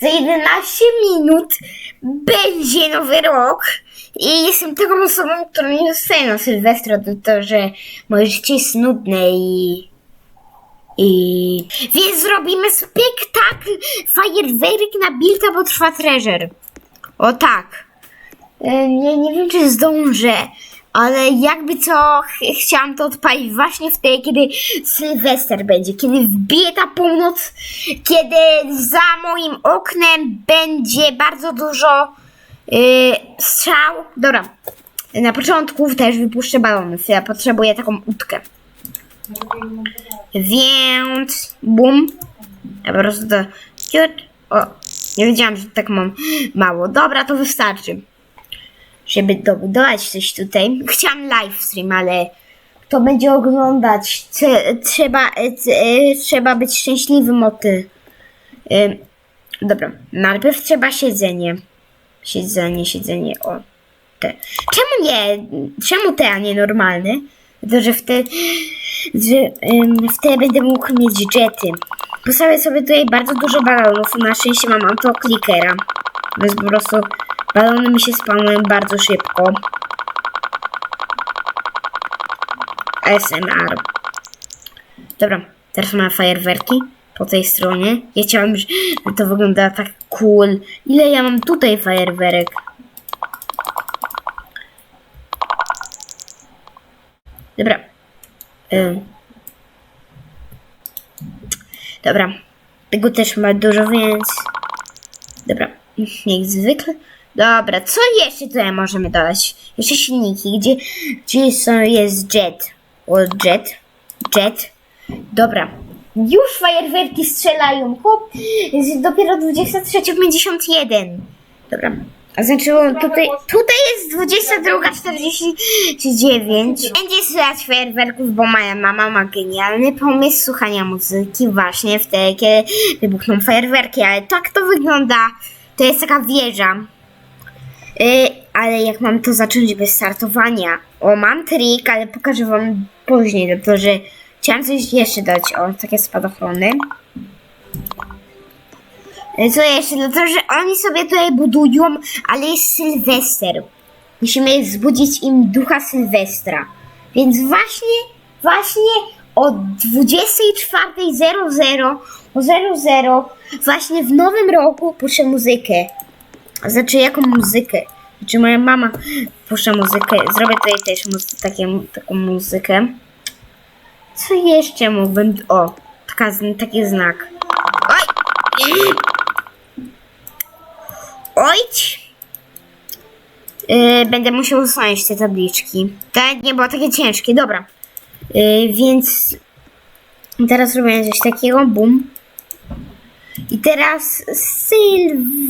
za 11 minut będzie nowy rok i jestem taką osobą, która nie zostaje na Sylwestra, to to, że moje życie jest nudne i... I... Więc zrobimy spektakl fajerwerek na Build bo trwa treasure. O tak. E, Nie, nie wiem, czy zdążę, ale jakby co, ch- chciałam to odpalić właśnie wtedy, kiedy Sylwester będzie, kiedy wbije ta północ, kiedy za moim oknem będzie bardzo dużo yy, strzał. Dobra, na początku też wypuszczę balonów, ja potrzebuję taką łódkę. Więc, bum, ja po prostu to, o, nie wiedziałam, że tak mam mało. Dobra, to wystarczy żeby dobudować coś tutaj. Chciałam live stream, ale kto będzie oglądać? Trze- Trzeba, e, e, trzeba być szczęśliwym o ty. Dobra, najpierw trzeba siedzenie. Siedzenie, siedzenie, o. Te. Czemu nie? Czemu te, a nie normalne? To, że wtedy, że, ym, wtedy będę mógł mieć jety. Postawię sobie tutaj bardzo dużo balonów. Na szczęście mam autoklikera. Więc po prostu balony mi się spawnują bardzo szybko. ASMR. Dobra, teraz mamy fajerwerki po tej stronie. Ja chciałam, żeby to wygląda tak cool. Ile ja mam tutaj fajerwerek? Dobra. Ym. Dobra. Tego też ma dużo, więc... Dobra, jak zwykle. Dobra, co jeszcze tutaj możemy dodać? Jeszcze silniki, gdzie, gdzie są, jest jet. O, jet, jet. Dobra, już fajerwerki strzelają. Chłop, jest dopiero 23.51. Dobra, a znaczy tutaj, tutaj jest 22.49. Będzie słychać fajerwerków, bo moja mama ma genialny pomysł słuchania muzyki właśnie wtedy, kiedy wybuchną fajerwerki, ale tak to wygląda. To jest taka wieża. Yy, ale jak mam to zacząć bez startowania? O, mam trik, ale pokażę wam później, dlatego że chciałam coś jeszcze dać. O, takie spadochrony. Yy, Co jeszcze? Dlatego, że oni sobie tutaj budują, ale jest Sylwester. Musimy wzbudzić im ducha Sylwestra. Więc właśnie, właśnie o 24.00 o 00 właśnie w nowym roku puszczę muzykę. Znaczy jaką muzykę? Znaczy moja mama puszcza muzykę. Zrobię tutaj też muzy- takie, taką muzykę. Co jeszcze mógłbym... O, taka, taki znak. Oj! Ojć! Yy, będę musiał usunąć te tabliczki. To nie było takie ciężkie, dobra. Yy, więc teraz robię coś takiego, bum. I teraz Sylwester.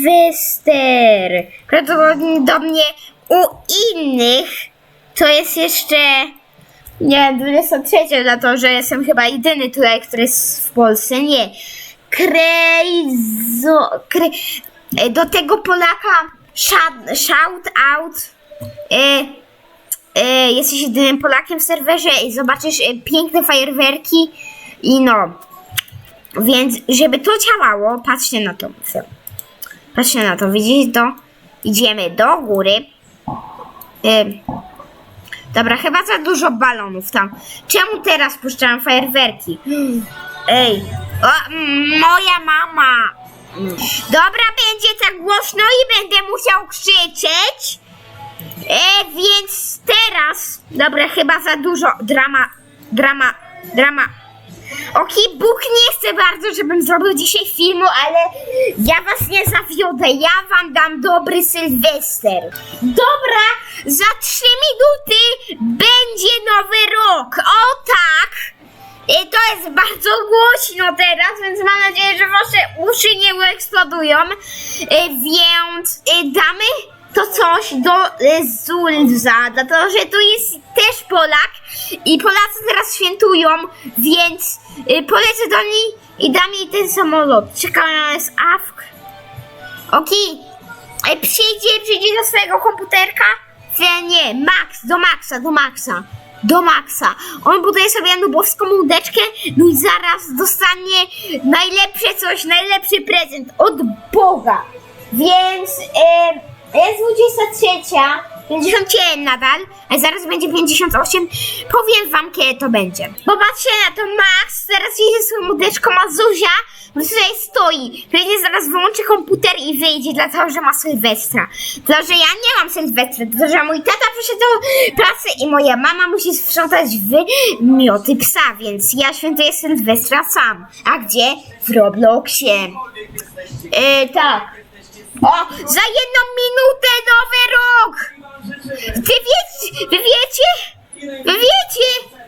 Prawdopodobnie u innych to jest jeszcze nie wiem, 23, dlatego że jestem chyba jedyny tutaj, który jest w Polsce. Nie. Krejzo. Kre, do tego Polaka shout, shout out. E, e, jesteś jedynym Polakiem w serwerze i zobaczysz e, piękne fajerwerki i no. Więc, żeby to działało, patrzcie na to. Patrzcie na to, widzicie to? Idziemy do góry. Ym. Dobra, chyba za dużo balonów tam. Czemu teraz puszczam fajerwerki? Ej, o, moja mama. Dobra, będzie tak głośno i będę musiał krzyczeć. E, więc teraz, dobra, chyba za dużo drama, drama, drama. Okej, Bóg nie chce bardzo, żebym zrobił dzisiaj filmu, ale ja was nie zawiodę. Ja wam dam dobry Sylwester. Dobra, za trzy minuty będzie nowy rok. O tak! I to jest bardzo głośno teraz, więc mam nadzieję, że wasze uszy nie eksplodują. E, Więc e, damy to coś do Zulza, dlatego że tu jest też Polak i Polacy teraz świętują, więc e, polecę do niej i dam jej ten samolot. Czeka na nas AFK. Okej, E, przyjdzie, przyjdzie do swojego komputerka? Nie, nie, Max, do Maxa, do Maxa. do maksa. On buduje sobie nubowską łódeczkę, no i zaraz dostanie najlepsze coś, najlepszy prezent od Boga. Więc e, jest 23, 51 nadal, a zaraz będzie 58. Powiem wam, kiedy to będzie. Popatrzcie na to, Max teraz jedzie swoją łódeczką, a Zuzia tutaj stoi. Pewnie zaraz wyłączy komputer i wyjdzie, dlatego że ma Sylwestra. Dlatego, że ja nie mam Sylwestra, dlatego, że mój tata przyszedł do pracy i moja mama musi sprzątać wymioty psa, więc ja świętuję Sylwestra sam. A gdzie? W Robloxie. E, tak. O, za jedną minutę nowy rok! Wiecie, wy wiecie? Wy wiecie?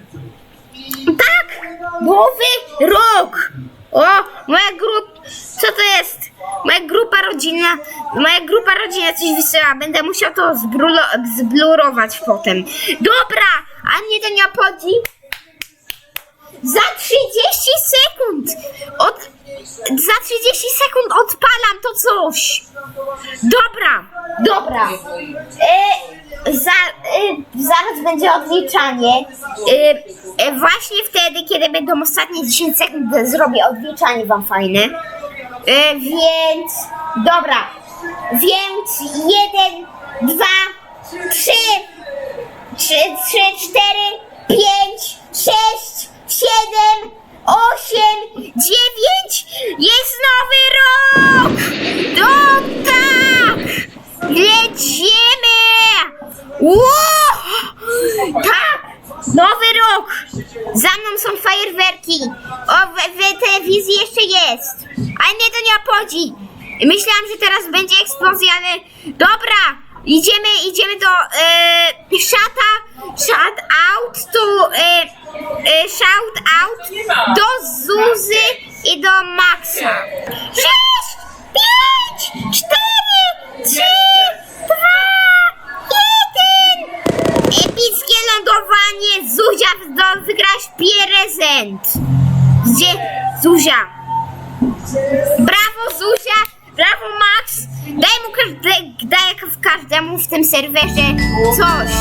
Tak! Nowy rok! O, moja grupa, co to jest? Moja grupa rodzinna, moja grupa rodzinna coś wysyła, będę musiał to zblurować potem. Dobra, a mnie to nie obchodzi. Za 30 sekund! Od, za 30 sekund odpalam to coś! Dobra, dobra. E, za, e, zaraz będzie odliczanie. E, e, właśnie wtedy, kiedy będą ostatnie 10 sekund, zrobię odliczanie wam fajne. E, więc, dobra. Więc jeden, dwa, trzy, trzy, trzy, cztery, pięć, sześć, siedem, osiem, dziewięć. Jest nowy rok! No tak! Lecimy! Ło! Tak! Nowy rok! Za mną są fajerwerki. O, w, w telewizji jeszcze jest. Ale mnie to nie obchodzi. Myślałam, że teraz będzie eksplozja, ale dobra. Idziemy, idziemy do e, Shata, Shout out to e, Shout out do Zuzy i do Maxa. Sześć, pięć, cztery, trzy, dwa, jeden. Epickie lądowanie! Zuzia, do, wygrałaś prezent! Gdzie? Zuzia! Brawo Zuzia! Brawo Max! Daj mu daj każdemu w tym serwerze coś.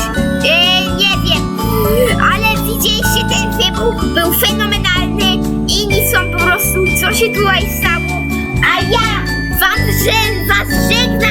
E, nie wiem. Ale widzieliście ten wybuch? Był fenomenalny. Inni są po prostu, co się tutaj stało. A ja wam, że, was żegnam